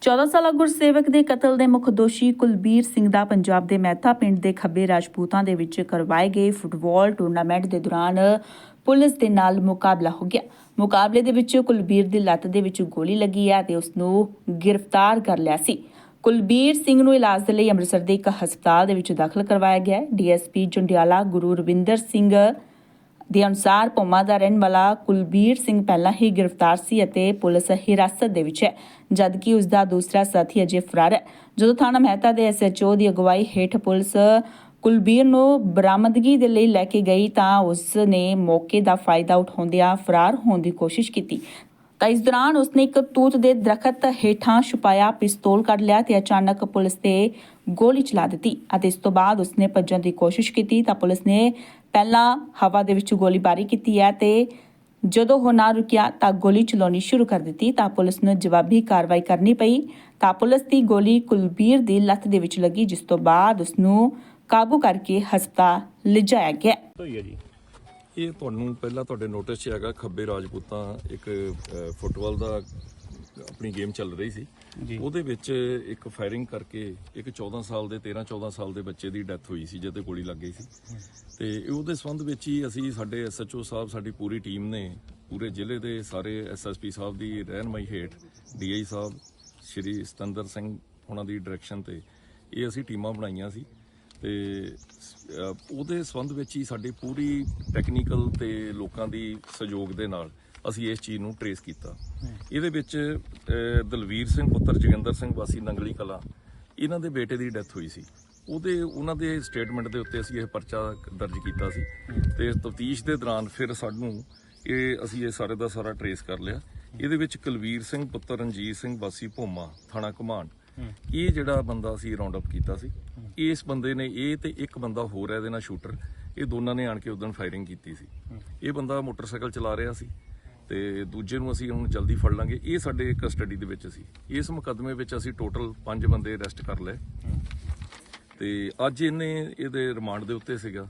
ਚੌਦਾਂ ਸਾਲਾ ਗੁਰਸੇਵਕ ਦੇ ਕਤਲ ਦੇ ਮੁੱਖ ਦੋਸ਼ੀ ਕੁਲਬੀਰ ਸਿੰਘ ਦਾ ਪੰਜਾਬ ਦੇ ਮਹਿਤਾ ਪਿੰਡ ਦੇ ਖੱਬੇ ਰਾਜਪੂਤਾਂ ਦੇ ਵਿੱਚ ਕਰਵਾਏ ਗਏ ਫੁੱਟਬਾਲ ਟੂਰਨਾਮੈਂਟ ਦੇ ਦੌਰਾਨ ਪੁਲਿਸ ਦੇ ਨਾਲ ਮੁਕਾਬਲਾ ਹੋ ਗਿਆ। ਮੁਕਾਬਲੇ ਦੇ ਵਿੱਚ ਕੁਲਬੀਰ ਦੀ ਲੱਤ ਦੇ ਵਿੱਚ ਗੋਲੀ ਲੱਗੀ ਹੈ ਤੇ ਉਸ ਨੂੰ ਗ੍ਰਿਫਤਾਰ ਕਰ ਲਿਆ ਸੀ। ਕੁਲਬੀਰ ਸਿੰਘ ਨੂੰ ਇਲਾਜ ਦੇ ਲਈ ਅੰਮ੍ਰਿਤਸਰ ਦੇ ਇੱਕ ਹਸਪਤਾਲ ਦੇ ਵਿੱਚ ਦਾਖਲ ਕਰਵਾਇਆ ਗਿਆ ਹੈ। ਡੀਐਸਪੀ ਜੰਡਿਆਲਾ ਗੁਰੂ ਰਵਿੰਦਰ ਸਿੰਘ ਦੇ ਅਨੁਸਾਰ ਪੋਮਾ ਦਾ ਰਹਿਣ ਵਾਲਾ ਕੁਲਬੀਰ ਸਿੰਘ ਪਹਿਲਾਂ ਹੀ ਗ੍ਰਿਫਤਾਰ ਸੀ ਅਤੇ ਪੁਲਿਸ ਹਿਰਾਸਤ ਦੇ ਵਿੱਚ ਹੈ, ਜਦਕਿ ਉਸ ਦਾ ਦੂਸਰਾ ਸਾਥੀ ਅਜੇ ਫਰਾਰ ਹੈ। ਜਦੋਂ ਥਾਣਾ ਮਹਿਤਾ ਦੇ ਐਸਐਚਓ ਦੀ ਅਗਵਾਈ ਹੇਠ ਪੁਲਿਸ ਕੁਲਬੀਰ ਨੂੰ ਬਰਾਮਦਗੀ ਦੇ ਲਈ ਲੈ ਕੇ ਗਈ ਤਾਂ ਉਸ ਨੇ ਮੌਕੇ ਦਾ ਫਾਇਦਾ ਉਠਾਉਂਦਿਆਂ ਫਰਾਰ ਹੋਣ ਦੀ ਕੋਸ਼ਿਸ਼ ਕੀਤੀ। ਤਾਂ ਇਸ ਦੌਰਾਨ ਉਸਨੇ ਇੱਕ ਤੂਤ ਦੇ ਦਰਖਤ ਹੇਠਾਂ ਛੁਪਾਇਆ ਪਿਸਤੌਲ ਕੱਢ ਲਿਆ ਤੇ ਅਚਾਨਕ ਪੁਲਿਸ ਤੇ ਗੋਲੀ ਚਲਾ ਦਿੱਤੀ ਅਤੇ ਇਸ ਤੋਂ ਬਾਅਦ ਉਸਨੇ ਭੱਜਣ ਦੀ ਕੋਸ਼ਿਸ਼ ਕੀਤੀ ਤਾਂ ਪੁਲਿਸ ਨੇ ਪਹਿਲਾਂ ਹਵਾ ਦੇ ਵਿੱਚ ਗੋਲੀਬਾਰੀ ਕੀਤੀ ਹੈ ਤੇ ਜਦੋਂ ਉਹ ਨਾ ਰੁਕਿਆ ਤਾਂ ਗੋਲੀ ਚਲਾਉਣੀ ਸ਼ੁਰੂ ਕਰ ਦਿੱਤੀ ਤਾਂ ਪੁਲਿਸ ਨੂੰ ਜਵਾਬੀ ਕਾਰਵਾਈ ਕਰਨੀ ਪਈ ਤਾਂ ਪੁਲਿਸ ਦੀ ਗੋਲੀ ਕੁਲਬੀਰ ਦੀ ਲੱਤ ਦੇ ਵਿੱਚ ਲੱਗੀ ਜਿਸ ਤੋਂ ਬਾਅਦ ਉਸ ਨੂੰ ਕਾਬੂ ਕਰਕੇ ਹਸਪਤਾਲ ਲਿਜਾਇਆ ਗਿਆ। ਇਹ ਤੁਹਾਨੂੰ ਪਹਿਲਾਂ ਤੁਹਾਡੇ ਨੋਟਿਸ 'ਚ ਹੈਗਾ ਖੱਬੇ ਰਾਜਪੂਤਾਂ ਇੱਕ ਫੁੱਟਬਾਲ ਦਾ ਆਪਣੀ ਗੇਮ ਚੱਲ ਰਹੀ ਸੀ। ਉਹਦੇ ਵਿੱਚ ਇੱਕ ਫਾਇਰਿੰਗ ਕਰਕੇ ਇੱਕ 14 ਸਾਲ ਦੇ 13 14 ਸਾਲ ਦੇ ਬੱਚੇ ਦੀ ਡੈਥ ਹੋਈ ਸੀ ਜਿਹਦੇ ਗੋਲੀ ਲੱਗ ਗਈ ਸੀ। ਤੇ ਉਹਦੇ ਸੰਬੰਧ ਵਿੱਚ ਹੀ ਅਸੀਂ ਸਾਡੇ ਐਸਐਚਓ ਸਾਹਿਬ ਸਾਡੀ ਪੂਰੀ ਟੀਮ ਨੇ ਪੂਰੇ ਜ਼ਿਲ੍ਹੇ ਦੇ ਸਾਰੇ ਐਸਐਸਪੀ ਸਾਹਿਬ ਦੀ ਰਹਿਨਮਾਈ ਹੇਠ ਡੀਆਈ ਸਾਹਿਬ ਸ਼੍ਰੀ ਸਤੰਦਰ ਸਿੰਘ ਉਹਨਾਂ ਦੀ ਡਾਇਰੈਕਸ਼ਨ ਤੇ ਇਹ ਅਸੀਂ ਟੀਮਾਂ ਬਣਾਈਆਂ ਸੀ। ਤੇ ਉਹਦੇ ਸੰਬੰਧ ਵਿੱਚ ਹੀ ਸਾਡੀ ਪੂਰੀ ਟੈਕਨੀਕਲ ਤੇ ਲੋਕਾਂ ਦੀ ਸਹਿਯੋਗ ਦੇ ਨਾਲ ਅਸੀਂ ਇਸ ਚੀਜ਼ ਨੂੰ ਟਰੇਸ ਕੀਤਾ। ਇਹਦੇ ਵਿੱਚ ਦਲਵੀਰ ਸਿੰਘ ਪੁੱਤਰ ਜੋਗਿੰਦਰ ਸਿੰਘ ਵਾਸੀ ਨੰਗਲੀ ਕਲਾ ਇਹਨਾਂ ਦੇ ਬੇਟੇ ਦੀ ਡੈਥ ਹੋਈ ਸੀ। ਉਹਦੇ ਉਹਨਾਂ ਦੇ ਸਟੇਟਮੈਂਟ ਦੇ ਉੱਤੇ ਅਸੀਂ ਇਹ ਪਰਚਾ ਦਰਜ ਕੀਤਾ ਸੀ। ਤੇ ਤਫਤੀਸ਼ ਦੇ ਦੌਰਾਨ ਫਿਰ ਸਾਨੂੰ ਇਹ ਅਸੀਂ ਇਹ ਸਾਰੇ ਦਾ ਸਾਰਾ ਟਰੇਸ ਕਰ ਲਿਆ। ਇਹਦੇ ਵਿੱਚ ਕੁਲਵੀਰ ਸਿੰਘ ਪੁੱਤਰ ਰਣਜੀਤ ਸਿੰਘ ਵਾਸੀ ਭੋਮਾ ਥਾਣਾ ਕਮਾਂਡ ਇਹ ਜਿਹੜਾ ਬੰਦਾ ਅਸੀਂ ਰਾਉਂਡ ਅਪ ਕੀਤਾ ਸੀ ਇਸ ਬੰਦੇ ਨੇ ਇਹ ਤੇ ਇੱਕ ਬੰਦਾ ਹੋਰ ਹੈ ਇਹਦੇ ਨਾਲ ਸ਼ੂਟਰ ਇਹ ਦੋਨਾਂ ਨੇ ਆਣ ਕੇ ਉਦੋਂ ਫਾਇਰਿੰਗ ਕੀਤੀ ਸੀ। ਇਹ ਬੰਦਾ ਮੋਟਰਸਾਈਕਲ ਚਲਾ ਰਿਹਾ ਸੀ ਤੇ ਦੂਜੇ ਨੂੰ ਅਸੀਂ ਹੁਣ ਜਲਦੀ ਫੜ ਲਾਂਗੇ। ਇਹ ਸਾਡੇ ਕਸਟਡੀ ਦੇ ਵਿੱਚ ਸੀ। ਇਸ ਮੁਕੱਦਮੇ ਵਿੱਚ ਅਸੀਂ ਟੋਟਲ 5 ਬੰਦੇ ਅਰੈਸਟ ਕਰ ਲਏ। ਤੇ ਅੱਜ ਇਹਨੇ ਇਹਦੇ ਰਿਮਾਂਡ ਦੇ ਉੱਤੇ ਸੀਗਾ।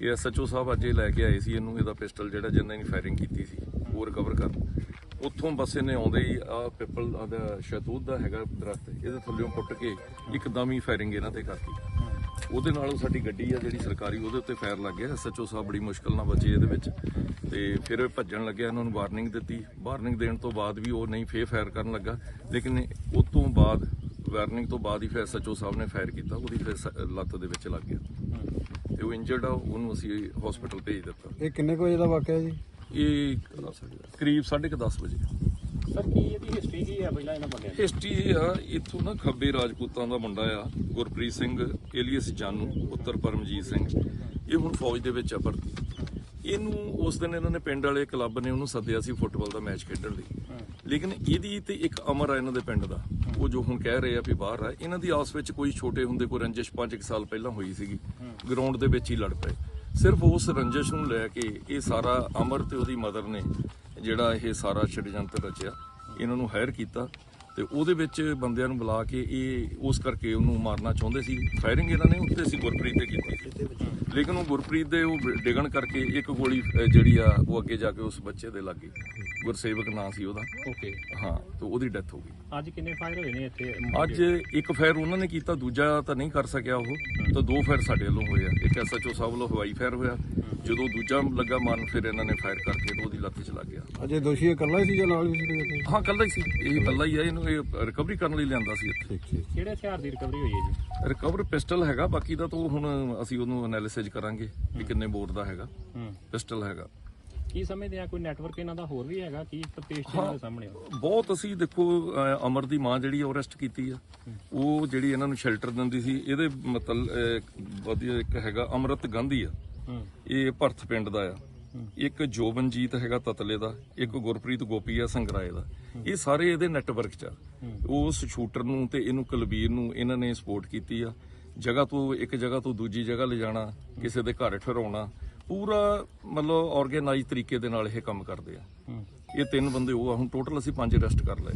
ਇਹ ਐਸਐਚਓ ਸਾਹਿਬ ਅੱਜ ਇਹ ਲੈ ਕੇ ਆਏ ਸੀ ਇਹਨੂੰ ਇਹਦਾ ਪਿਸਟਲ ਜਿਹੜਾ ਜਿੰਨੇ ਨੇ ਫਾਇਰਿੰਗ ਕੀਤੀ ਸੀ ਉਹ ਰਿਕਵਰ ਕਰ ਉੱਥੋਂ ਬਸ ਇਹਨੇ ਆਉਂਦੇ ਹੀ ਆ ਪਿੱਪਲ ਦਾ ਸ਼ਤੂਤ ਦਾ ਹੈਗਾ ਦਰਖਤ, ਇਹਦੇ ਥੱਲੇੋਂ ਪੁੱਟ ਕੇ ਇੱਕਦਮ ਹੀ ਫਾਇਰਿੰਗ ਇਹਨਾਂ ਤੇ ਕਰਤੀ। ਉਹਦੇ ਨਾਲ ਸਾਡੀ ਗੱਡੀ ਆ ਜਿਹੜੀ ਸਰਕਾਰੀ, ਉਹਦੇ ਉੱਤੇ ਫਾਇਰ ਲੱਗ ਗਿਆ। ਐਸਐਚਓ ਸਾਹਿਬ ਬੜੀ ਮੁਸ਼ਕਲ ਨਾਲ ਬਚੇ ਇਹਦੇ ਵਿੱਚ। ਤੇ ਫਿਰ ਇਹ ਭੱਜਣ ਲੱਗਿਆ, ਇਹਨਾਂ ਨੂੰ ਵਾਰਨਿੰਗ ਦਿੱਤੀ। ਵਾਰਨਿੰਗ ਦੇਣ ਤੋਂ ਬਾਅਦ ਵੀ ਉਹ ਨਹੀਂ ਫੇਰ ਫਾਇਰ ਕਰਨ ਲੱਗਾ। ਲੇਕਿਨ ਉਸ ਤੋਂ ਬਾਅਦ ਵਾਰਨਿੰਗ ਤੋਂ ਬਾਅਦ ਹੀ ਫਿਰ ਐਸਐਚਓ ਸਾਹਿਬ ਨੇ ਫਾਇਰ ਕੀਤਾ। ਉਹਦੀ ਫਿਰ ਸ- ਲੱਤ ਦੇ ਵਿੱਚ ਲੱਗ ਗਿਆ। ਤੇ ਉਹ ਇੰਜਰਡ ਆ, ਉਹਨੂੰ ਅਸੀਂ ਹਸਪੀਟਲ ਭੇਜ ਦਿੱਤਾ। ਇਹ ਕਿੰਨੇ ਕੁ ਵਜੇ ਦਾ ਵਾਕਿਆ ਜੀ? ਇਹ ਕਰੀਬ 10:30 ਵਜੇ। ਸਰ ਕੀ ਇਹਦੀ ਹਿਸਟਰੀ ਕੀ ਹੈ ਪਹਿਲਾਂ ਇਹਨਾਂ ਬੰਦਿਆਂ ਦੀ ਹਿਸਟਰੀ ਇਹ ਆ ਇੱਥੋਂ ਨਾ ਖੱਬੇ ਰਾਜਪੂਤਾਂ ਦਾ ਮੁੰਡਾ ਆ ਗੁਰਪ੍ਰੀਤ ਸਿੰਘ ਏਲੀਅਸ ਜਾਨੂ ਪੁੱਤਰ ਪਰਮਜੀਤ ਸਿੰਘ। ਇਹ ਹੁਣ ਫੌਜ ਦੇ ਵਿੱਚ ਆ ਭਰਤੀ। ਇਹਨੂੰ ਉਸ ਦਿਨ ਇਹਨਾਂ ਨੇ ਪਿੰਡ ਵਾਲੇ ਕਲੱਬ ਨੇ ਉਹਨੂੰ ਸੱਦਿਆ ਸੀ ਫੁੱਟਬਾਲ ਦਾ ਮੈਚ ਖੇਡਣ ਲਈ। ਲੇਕਿਨ ਇਹਦੀ ਤੇ ਇੱਕ ਅਮਰ ਆ ਇਹਨਾਂ ਦੇ ਪਿੰਡ ਦਾ। ਉਹ ਜੋ ਹੁਣ ਕਹਿ ਰਹੇ ਆ ਵੀ ਬਾਹਰ ਆ ਇਹਨਾਂ ਦੀ ਆਪਸ ਵਿੱਚ ਕੋਈ ਛੋਟੇ ਹੁੰਦੇ ਕੋਈ ਰੰਜਿਸ਼ 5 ਸਾਲ ਪਹਿਲਾਂ ਹੋਈ ਸੀਗੀ। ਗਰਾਊਂਡ ਦੇ ਵਿੱਚ ਹੀ ਲੜ ਪਏ। ਸਿਰਫ ਉਸ ਰੰਜਿਸ਼ ਨੂੰ ਲੈ ਕੇ ਇਹ ਸਾਰਾ ਅਮਰ ਤੇ ਉਹਦੀ ਮਦਰ ਨੇ ਜਿਹੜਾ ਇਹ ਸਾਰਾ ਛੜਯੰਤਰ ਰਚਿਆ, ਇਹਨਾਂ ਨੂੰ ਹਾਇਰ ਕੀਤਾ ਤੇ ਉਹਦੇ ਵਿੱਚ ਬੰਦਿਆਂ ਨੂੰ ਬੁਲਾ ਕੇ ਇਹ ਉਸ ਕਰਕੇ ਉਹਨੂੰ ਮਾਰਨਾ ਚਾਹੁੰਦੇ ਸੀ। ਫਾਇਰਿੰਗ ਇਹਨਾਂ ਨੇ ਉੱਤੇ ਸੀ, ਗੁਰਪ੍ਰੀਤ ਤੇ ਕੀਤੀ ਲੇਕਿਨ ਉਹ ਗੁਰਪ੍ਰੀਤ ਦੇ ਉਹ ਡਿਗਣ ਕਰਕੇ ਇੱਕ ਗੋਲੀ ਜਿਹੜੀ ਆ ਉਹ ਅੱਗੇ ਜਾ ਕੇ ਉਸ ਬੱਚੇ ਦੇ ਲੱਗੀ। ਗੁਰਸੇਵਕ ਨਾਂ ਸੀ ਉਹਦਾ। ਓਕੇ। ਹਾਂ ਤੇ ਉਹਦੀ ਡੈਥ ਹੋ ਗਈ। ਅੱਜ ਕਿੰਨੇ ਫਾਇਰ ਹੋਏ ਨੇ ਇੱਥੇ? ਅੱਜ ਇੱਕ ਫਾਇਰ ਉਹਨਾਂ ਨੇ ਕੀਤਾ ਦੂਜਾ ਤਾਂ ਨਹੀਂ ਕਰ ਸਕਿਆ ਉਹ। ਤਾਂ ਦੋ ਫਾਇਰ ਸਾਡੇ ਵੱਲੋਂ ਹੋਏ ਆ। ਇੱਕ ਐਸਐਚਓ ਸਾਹਿਬ ਵੱਲੋਂ ਹਵਾਈ ਫਾਇਰ ਹੋਇਆ। ਜਦੋਂ ਦੂਜਾ ਲੱਗਾ ਮਾਰਨ ਫਿਰ ਇਹਨਾਂ ਨੇ ਫਾਇਰ ਕਰਕੇ ਤੇ ਉਹਦੀ ਲੱਤ 'ਚ ਲੱਗ ਗਿਆ। ਅਜੇ ਦੋਸ਼ੀ ਇਕੱਲਾ ਹੀ ਸੀ ਜਾਂ ਨਾਲ ਵੀ ਸੀ ਕੋਈ ਇੱਥੇ? ਹਾਂ ਕੱਲਾ ਹੀ ਸੀ। ਇਹ ਕੱਲਾ ਹੀ ਆ ਇਹਨੂੰ ਇਹ ਰਿਕਵਰੀ ਕਰਨ ਲਈ ਲਿਆਂਦਾ ਸੀ ਇੱਥੇ। ਠੀਕ ਠੀਕ। ਕਿਹੜੇ ਹਥਿਆਰ ਦੀ ਰਿਕਵਰੀ ਹੋਈ ਹੈ ਜੀ? ਰਿਕਵਰ ਪਿਸਟਲ ਹੈਗਾ ਬਾਕੀ ਦਾ ਤਾਂ ਉਹ ਹੁਣ ਅਸੀਂ ਉਹਨੂੰ ਐਨਾਲਿਸਿਸ ਕਰਾਂਗੇ ਕਿ ਕਿੰਨੇ ਬੋਰ ਦਾ ਹੈਗਾ। ਹੂੰ। ਪਿਸਟਲ ਹੈਗਾ। ਕੀ ਸਮਝਦੇ ਆ ਕੋਈ ਨੈਟਵਰਕ ਇਹਨਾਂ ਦਾ ਹੋਰ ਵੀ ਹੈਗਾ? ਕੀ ਤਪੇਸ਼ ਇਹਨਾਂ ਦੇ ਸਾਹਮਣੇ ਆ? ਬਹੁਤ ਅਸੀਂ ਦੇਖੋ ਅਹ, ਅਮਰ ਦੀ ਮਾਂ ਜਿਹੜੀ ਅਰੈਸਟ ਕੀਤੀ ਆ। ਉਹ ਜਿਹੜੀ ਇਹਨਾਂ ਨੂੰ ਸ਼ੈਲਟਰ ਦਿੰਦੀ ਸੀ ਇਹਦੇ ਮਤਲਬ ਵਧੀਆ ਇੱਕ ਹੈਗਾ ਅਮਰਤ ਗਾਂਧੀ ਆ। ਇਹ ਭਰਥ ਪਿੰਡ ਦਾ ਆ। ਇੱਕ ਜੋਬਨਜੀਤ ਹੈਗਾ ਤਤਲੇ ਦਾ ਇੱਕ ਗੁਰਪ੍ਰੀਤ ਗੋਪੀ ਆ ਸੰਗਰਾਏ ਦਾ। ਇਹ ਸਾਰੇ ਇਹਦੇ ਨੈਟਵਰਕ 'ਚ ਉਸ ਸ਼ੂਟਰ ਨੂੰ ਤੇ ਇਹਨੂੰ ਕੁਲਬੀਰ ਨੂੰ ਇਹਨਾਂ ਨੇ ਸਪੋਰਟ ਕੀਤੀ ਆ। ਜਗ੍ਹਾ ਤੋਂ ਇੱਕ ਜਗ੍ਹਾ ਤੋਂ ਦੂਜੀ ਜਗ੍ਹਾ ਲਿਜਾਣਾ ਕਿਸੇ ਦੇ ਘਰ ਠਹਿਰਾਉਣਾ ਪੂਰਾ ਮਤਲਬ ਆਰਗੇਨਾਈਜ਼ ਤਰੀਕੇ ਦੇ ਨਾਲ ਇਹ ਕੰਮ ਕਰਦੇ ਆ। ਇਹ ਤਿੰਨ ਬੰਦੇ ਉਹ ਆ ਹੁਣ ਟੋਟਲ ਅਸੀਂ ਪੰਜ ਅਰੈਸਟ ਕਰ ਲਏ।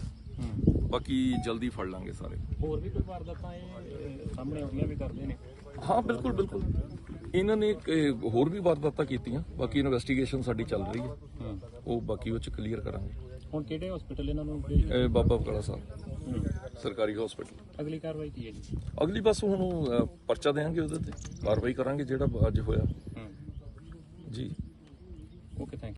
ਬਾਕੀ ਜਲਦੀ ਫੜ ਲਾਂਗੇ ਸਾਰੇ। ਹੋਰ ਵੀ ਕੋਈ ਵਾਰਦਾਤਾਂ ਇਹ ਸਾਹਮਣੇ ਆਉਂਦੀਆਂ ਵੀ ਕਰਦੇ ਨੇ? ਹਾਂ ਬਿਲਕੁਲ ਬਿਲਕੁਲ। ਇਹਨਾਂ ਨੇ ਹੋਰ ਵੀ ਵਾਰਦਾਤਾਂ ਕੀਤੀਆਂ ਬਾਕੀ ਇਨਵੈਸਟੀਗੇਸ਼ਨ ਸਾਡੀ ਚੱਲ ਰਹੀ ਹੈ। ਉਹ ਬਾਕੀ ਉਹ ਚ ਕਲੀਅਰ ਕਰਾਂਗੇ। ਹੁਣ ਕਿਹੜੇ ਹਸਪੀਟਲ ਇਹਨਾਂ ਨੂੰ ਭੇਜ ਇਹ ਬਾਬਾ ਬਕਾਲਾ ਸਾਹਿਬ। ਸਰਕਾਰੀ ਹਸਪੀਟਲ ਅਗਲੀ ਕਾਰਵਾਈ ਕੀ ਹੈ ਜੀ? ਅਗਲੀ ਬਸ ਹੁਣ ਉਹ, ਪਰਚਾ ਦੇਾਂਗੇ ਉਹਦੇ ਤੇ। ਕਾਰਵਾਈ ਕਰਾਂਗੇ ਜਿਹੜਾ ਅੱਜ ਹੋਇਆ। ਜੀ।